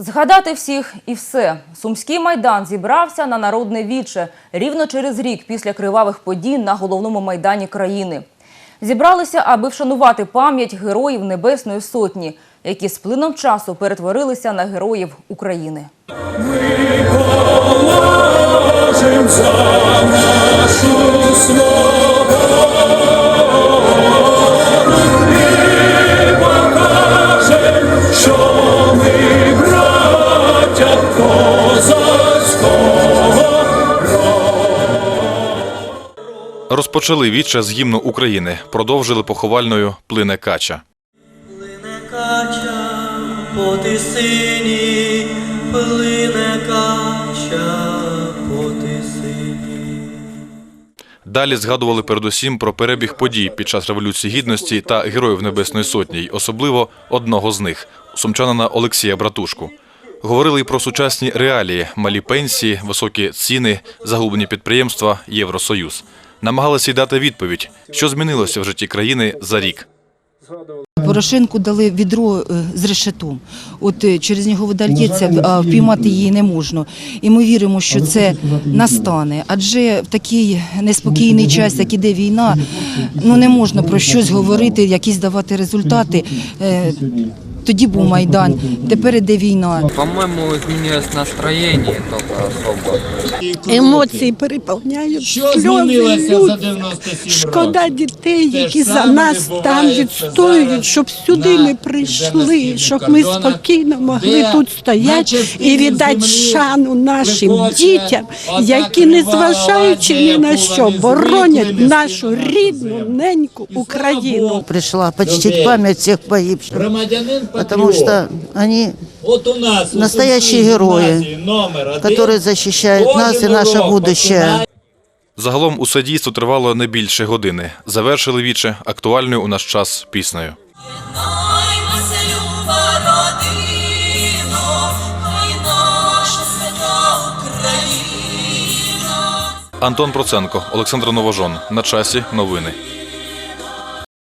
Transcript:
Згадати всіх і все. Сумський майдан зібрався на народне віче рівно через рік після кривавих подій на головному майдані країни. Зібралися, аби вшанувати пам'ять героїв Небесної Сотні, які з плином часу перетворилися на героїв України. Розпочали віче з гімну України, продовжили поховальною плине кача. Плине кача по тисині, плине кача по тисині. Далі згадували передусім про перебіг подій під час Революції Гідності та Героїв Небесної Сотні, особливо одного з них сумчанина Олексія Братушку. Говорили й про сучасні реалії, малі пенсії, високі ціни, заглублені підприємства, Євросоюз. Намагалися й дати відповідь, що змінилося в житті країни за рік. Порошенку дали відро е, з решетом. От е, через нього вода лється, а впіймати її не можна. І ми віримо, що це настане. Адже в такий неспокійний час, як іде війна, ну не можна про щось говорити, якісь давати результати. Тоді був Майдан, тепер іде війна. По-моему, изменилось настроение только особо. Емоції переповняють. Що змінилося за 97 Шкода дітей, які за нас там відстоюють, щоб сюди ми прийшли, щоб ми спокійно могли тут стояти і віддати шану нашим дітям, які, кривава незважаючи ні на що, боронять нашу рідну, неньку Україну. Почтить Людей. память всех погибших, Громадянин потому что они, От у нас настоящие один которые защищают нас и наше будущее. Загалом усе дійство тривало не більше години. Завершили віче актуальною у наш час піснею. Антон Проценко, Олександр Новожон. На часі новини.